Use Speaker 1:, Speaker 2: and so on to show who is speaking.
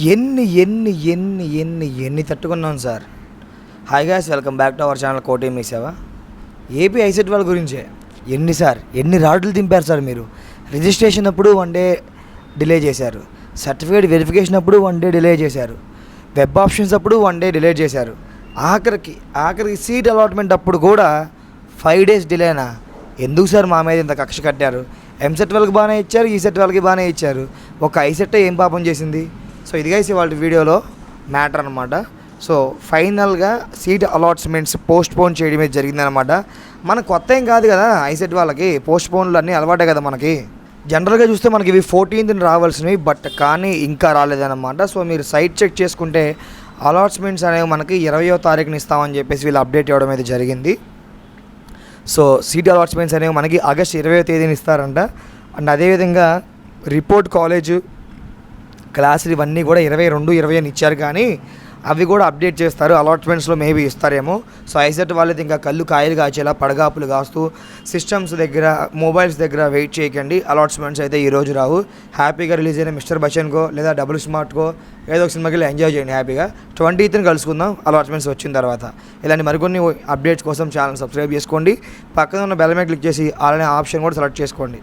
Speaker 1: ఎన్ని ఎన్ని ఎన్ని ఎన్ని ఎన్ని తట్టుకున్నాం sir. Hi guys welcome back to our channel Koti MeeSeva AP ICET వాళ్ళ గురించే. ఎన్ని సార్ ఎన్ని రాడ్లు దింపారు సార్ మీరు? రిజిస్ట్రేషన్ అప్పుడు వన్ డే డిలే చేశారు. సర్టిఫికేట్ వెరిఫికేషన్ అప్పుడు వన్ డే డిలే చేశారు. వెబ్ ఆప్షన్స్ అప్పుడు వన్ డే డిలే చేశారు. ఆఖరికి ఆఖరికి సీట్ అలాట్మెంట్ అప్పుడు కూడా ఫైవ్ డేస్ డిలేనా ఎందుకు సార్ మా మీద ఇంత కక్ష కట్టారు? ఎంసెట్ వాళ్ళకి బాగానే ఇచ్చారు ఈ సెట్ వాళ్ళకి బాగానే ఇచ్చారు. ఒక ఐసెట్ ఏం పాపం చేసింది? సో ఇదిగా వాళ్ళ వీడియోలో మ్యాటర్ అనమాట సో ఫైనల్గా సీట్ అలాట్స్మెంట్స్ పోస్ట్ పోన్ చేయడమే జరిగిందనమాట మన కొత్త ఏం కాదు కదా ఐసెట్ వాళ్ళకి పోస్ట్పోన్లు అన్నీ అలవాటే కదా మనకి. జనరల్గా చూస్తే మనకి ఇవి ఫోర్టీన్త్ని రావాల్సినవి బట్ కానీ ఇంకా రాలేదన్నమాట. సో మీరు సైట్ చెక్ చేసుకుంటే అలాట్స్మెంట్స్ అనేవి మనకి ఇరవయో తారీఖుని ఇస్తామని చెప్పేసి వీళ్ళు అప్డేట్ ఇవ్వడం అయితే జరిగింది. సో సీట్ అలాట్స్మెంట్స్ అనేవి మనకి ఆగస్ట్ ఇరవయో తేదీన ఇస్తారంట. అండ్ అదేవిధంగా రిపోర్ట్ కాలేజు క్లాసులు ఇవన్నీ కూడా ఇరవై రెండు ఇరవై అని ఇచ్చారు కానీ అవి కూడా అప్డేట్ చేస్తారు. అలాట్మెంట్స్లో మేబీ ఇస్తారేమో. సో ఐసెట్ వాళ్ళది ఇంకా కళ్ళు కాయలు కాచేలా పడగాపులు కాస్తూ సిస్టమ్స్ దగ్గర మొబైల్స్ దగ్గర వెయిట్ చేయకండి. అలాట్మెంట్స్ అయితే ఈరోజు రావు. హ్యాపీగా రిలీజ్ అయిన మిస్టర్ బచ్చన్కో లేదా డబుల్ స్మార్ట్కో ఏదో ఒక సినిమాకి వెళ్ళి ఎంజాయ్ చేయండి హ్యాపీగా. ట్వంటీత్ని కలుసుకుందాం. అలాట్మెంట్స్ వచ్చిన తర్వాత. ఇలాంటి మరికొన్ని అప్డేట్స్ కోసం ఛానల్ సబ్స్క్రైబ్ చేసుకోండి. పక్కన ఉన్న బెల్ మీద క్లిక్ చేసి అలానే ఆప్షన్ కూడా సెలెక్ట్ చేసుకోండి.